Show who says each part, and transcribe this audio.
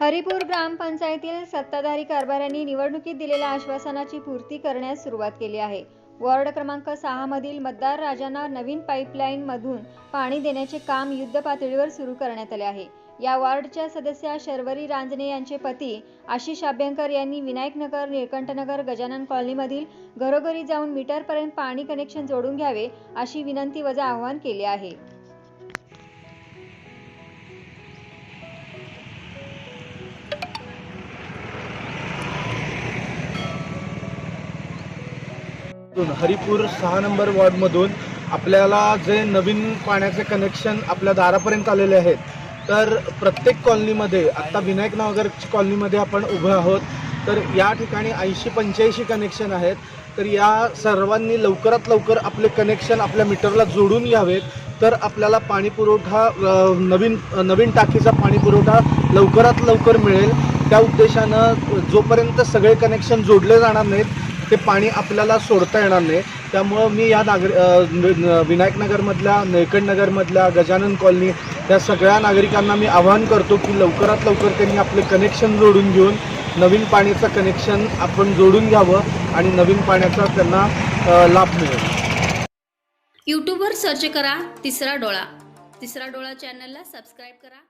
Speaker 1: हरिपूर ग्रामपंचायतील सत्ताधारी कारभाऱ्यांनी निवडणुकीत दिलेल्या आश्वासनाची पूर्ती करण्यास सुरुवात केली आहे. वॉर्ड क्रमांक सहा मधील मतदार राजांना नवीन पाईपलाईन मधून पाणी देण्याचे काम युद्ध पातळीवर सुरू करण्यात आले आहे. या वॉर्डच्या सदस्या शर्वरी रांजणे यांचे पती आशिष अभ्यंकर यांनी विनायकनगर निळकंठनगर गजानन कॉलनीमधील घरोघरी जाऊन मीटरपर्यंत पाणी कनेक्शन जोडून घ्यावे अशी विनंती वजा आवाहन केले आहे.
Speaker 2: हरिपूर सहा नंबर वॉर्डमधून आपल्याला जे नवीन पाण्याचे कनेक्शन आपल्या दारापर्यंत आलेले आहेत तर प्रत्येक कॉलनीमध्ये आत्ता विनायक नगर कॉलनीमध्ये आपण उभे आहोत तर या ठिकाणी ऐंशी पंच्याऐंशी कनेक्शन आहेत तर या सर्वांनी लवकरात लवकर आपले कनेक्शन आपल्या मीटरला जोडून घ्यावेत तर आपल्याला पाणी पुरवठा नवीन नवीन टाकीचा पाणी पुरवठा लवकरात लवकर मिळेल. त्या उद्देशानं जोपर्यंत सगळे कनेक्शन जोडले जाणार नाहीत ते पाणी आपल्याला सोडता येणार नाही. त्यामुळं मी या नागरि विनायकनगरमधल्या नगरमधल्या गजानन कॉलनी त्या सगळ्या नागरिकांना मी आवाहन करतो की लवकरात लवकर त्यांनी आपले कनेक्शन जोडून घेऊन नवीन पाण्याचं कनेक्शन आपण जोडून घ्यावं आणि नवीन पाण्याचा त्यांना लाभ मिळेल.
Speaker 3: यूट्यूबवर सर्च करा तिसरा डोळा. तिसरा डोळा चॅनलला सबस्क्राईब करा.